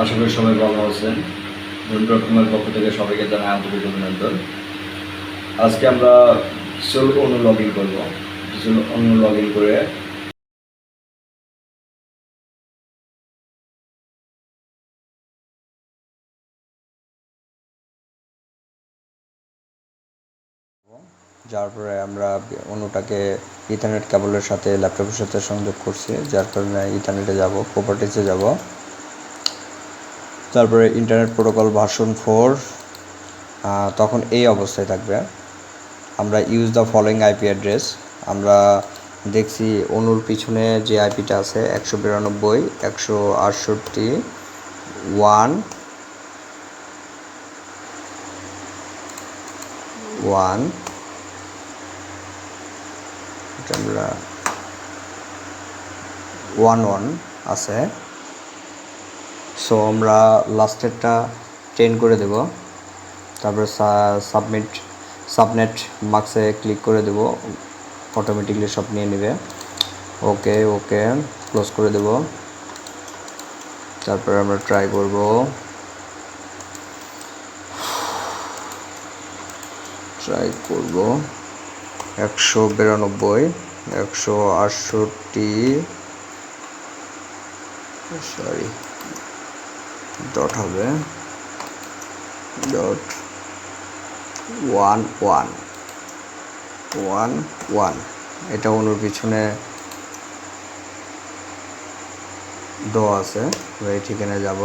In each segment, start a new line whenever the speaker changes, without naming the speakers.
আশা করি সবাই ভালো আছেন। ডক্টরের পক্ষ থেকে সবাইকে জানাই আন্তরিক অভিনন্দন। আজকে আমরা কিছু অনু লগ ইন করব। কিছু অনু লগ ইন করে যার পরে আমরা অনুটাকে ইথারনেট কেবলের সাথে, ল্যাপটপের সাথে সংযোগ করছি। যার কারণে ইথারনেটে যাব প্রপার্টিসে যাব। তারপরে ইন্টারনেট প্রোটোকল ভার্সন ফোর তখন এই অবস্থায় থাকবে। আমরা use the following IP address আমরা দেখছি অনুর পিছনে যে আইপিটা আছে, একশো বিরানব্বই, একশো আটষট্টি ওয়ান ওয়ান আমরা ওয়ান ওয়ান আছে। সো আমরা লাস্টেরটা টেন করে দেব। তারপরে সাবমিট সাবনেট মার্কসে ক্লিক করে দেব। অটোমেটিকলি সব নিয়ে নেবে। ওকে ওকে ক্লোজ করে দেব। তারপরে আমরা ট্রাই করব। ট্রাই করব। একশো বিরানব্বই, একশো আটষট্টি সরি ডট হবে dot one one one one এটা অনুর পিছনে দেওয়া আছে এই ঠিকানায় যাব।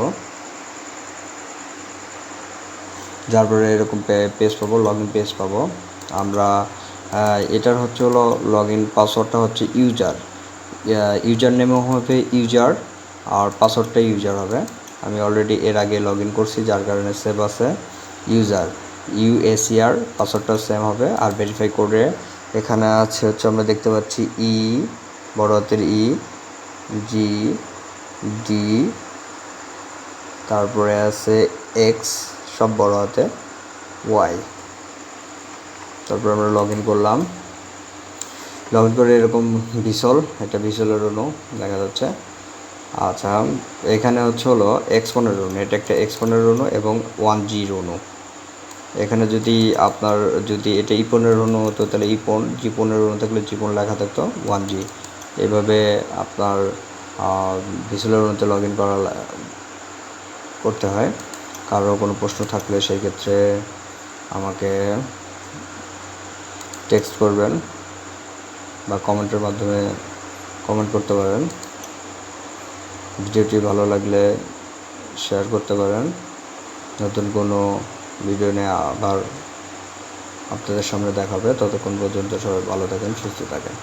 যার পরে এরকম পেজ পাবো লগ ইন পেজ পাবো। আমরা এটার হচ্ছে হলো লগ ইন পাসওয়ার্ডটা হচ্ছে ইউজার ইউজার নেমও হবে ইউজার আর পাসওয়ার্ডটা ইউজার হবে। আমি অলরেডি এর আগে লগ ইন করছি, যার কারণে সেভ আছে। ইউজার ইউএসিআর পাসওয়ার্ডটা সেম হবে। আর ভেরিফাই করে এখানে আছে হচ্ছে আমরা দেখতে পাচ্ছি ই বড় হাতের ই জি ডি তারপরে আছে এক্স সব বড় হাতে ওয়াই তারপর আমরা লগ ইন করলাম। লগ ইন করে এরকম বিসল এটা বিসলের রুনু দেখা যাচ্ছে। আচ্ছা এখানে হচ্ছে হলো এক্সপনের রুনু, এটা একটা এক্সপনের রুনু এবং ওয়ান জি রুনু। এখানে যদি আপনার, যদি এটা ইপনের রুনু হতো, তাহলে ইপন জিপনের রুনু থাকলে জি জিপন লেখা থাকতো ওয়ান জি এভাবে আপনার ভিসুলের রুনুতে লগ ইন করা করতে হয়। কারও কোনো প্রশ্ন থাকলে সেই ক্ষেত্রে আমাকে টেক্সট করবেন বা কমেন্টের মাধ্যমে কমেন্ট করতে পারেন। ভিডিওটি ভালো লাগলে শেয়ার করতে পারেন। নতুন কোনো ভিডিও নিয়ে আবার আপনাদের সামনে দেখাবে। ততক্ষণ পর্যন্ত সবাই ভালো থাকেন, সুস্থ থাকেন।